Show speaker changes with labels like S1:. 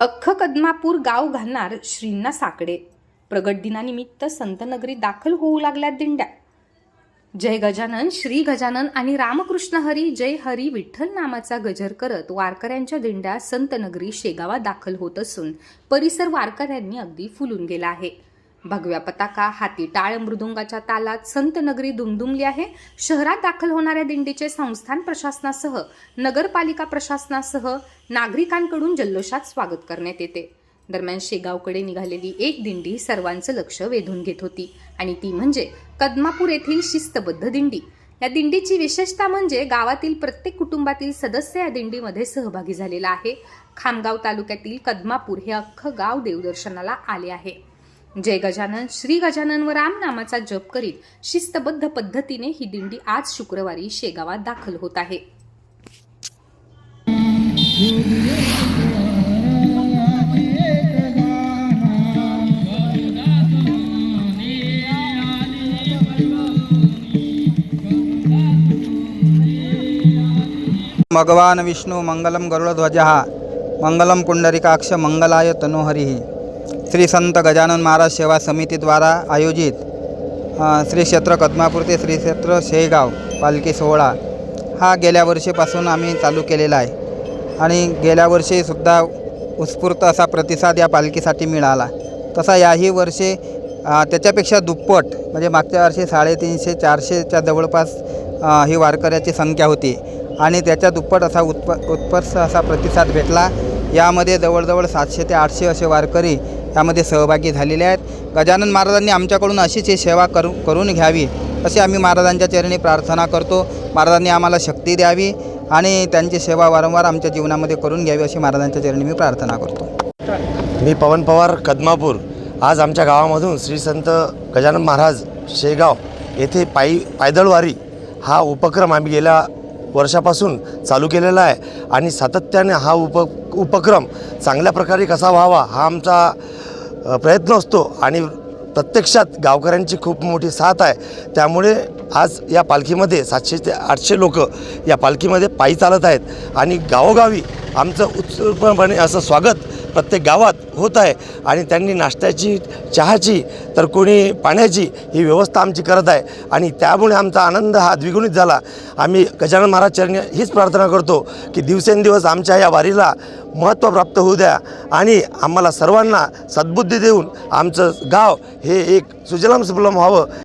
S1: अख्ख कदमापूर गाव घालणार श्रींना साकडे. प्रगट दिनानिमित्त संतनगरी दाखल होऊ लागल्या दिंड्या. जय गजानन श्री गजानन आणि रामकृष्ण हरी जय हरी विठ्ठल नामाचा गजर करत वारकऱ्यांच्या दिंड्या संतनगरी शेगावा दाखल होत असून परिसर वारकऱ्यांनी अगदी फुलून गेला आहे. भगव्या पताका हाती टाळ मृदुंगाच्या तालात संतनगरी दुमदुमली आहे. शहरात दाखल होणाऱ्या दिंडीचे संस्थान प्रशासनासह नगरपालिका प्रशासनासह नागरिकांकडून जल्लोषात स्वागत करण्यात येते. दरम्यान शेगावकडे निघालेली एक दिंडी सर्वांचं लक्ष वेधून घेत होती आणि ती म्हणजे कदमापूर येथील शिस्तबद्ध दिंडी. या दिंडीची विशेषता म्हणजे गावातील प्रत्येक कुटुंबातील सदस्य या दिंडीमध्ये सहभागी झालेला आहे. खामगाव तालुक्यातील कदमापूर हे अख्खं गाव देवदर्शनाला आले आहे. जय गजानन. श्री गजानन व राम नामाचा जप करीत शिस्तबद्ध पद्धतीने ही दिंडी आज शुक्रवारी शेगावात दाखल होत आहे.
S2: भगवान विष्णू मंगलम गरुडध्वज मंगलम पुंडरिकाक्ष मंगलाय तनोहरी. श्री संत गजानन महाराज सेवा समितीद्वारा आयोजित श्री क्षेत्र कदमापूर ते श्री क्षेत्र शेगाव पालखी सोहळा हा गेल्या वर्षीपासून आम्ही चालू केलेला आहे. आणि गेल्या वर्षीसुद्धा उत्स्फूर्त असा प्रतिसाद या पालखीसाठी मिळाला. तसा याही वर्षी त्याच्यापेक्षा दुप्पट म्हणजे मागच्या वर्षी साडेतीनशे चारशेच्या जवळपास ही वारकऱ्याची संख्या होती. आणि त्याच्या दुप्पट असा उत्प उत्कर्ष असा प्रतिसाद भेटला. यामध्ये जवळजवळ सातशे ते आठशे असे वारकरी त्यामध्ये सहभागी झालेले आहेत. गजानन महाराजांनी आमच्याकडून अशीच ही सेवा करू करून घ्यावी अशी आम्ही महाराजांच्या चरणी प्रार्थना करतो. महाराजांनी आम्हाला शक्ती द्यावी आणि त्यांची सेवा वारंवार आमच्या जीवनामध्ये करून घ्यावी अशी महाराजांच्या चरणी मी प्रार्थना करतो.
S3: मी पवन पवार कदमापूर. आज आमच्या गावामधून श्री संत गजानन महाराज शेगाव येथे पायी पायदळवारी हा उपक्रम आम्ही गेल्या वर्षापासून चालू केलेला आहे. आणि सातत्याने हा उप उपक्रम चांगल्या प्रकारे कसा व्हावा हा आमचा प्रयत्न असतो आणि प्रत्यक्षात गावकऱ्यांची खूप मोठी साथ आहे. त्यामुळे आज या पालखीमध्ये सातशे ते आठशे लोक या पालखीमध्ये पायी चालत आहेत. आणि गावोगावी आमचं उत्सुकपणे असं स्वागत प्रत्येक गावात होत आहे आणि त्यांनी नाश्त्याची चहाची तर कोणी पाण्याची ही व्यवस्था आमची करत आहे. आणि त्यामुळे आमचा आनंद हा द्विगुणित झाला. आम्ही गजानन महाराज चरणी हीच प्रार्थना करतो की दिवसेंदिवस आमच्या या वारीला महत्त्व प्राप्त होऊ द्या आणि आम्हाला सर्वांना सद्बुद्धी देऊन आमचं गाव हे एक सुजलाम सुफलम व्हावं.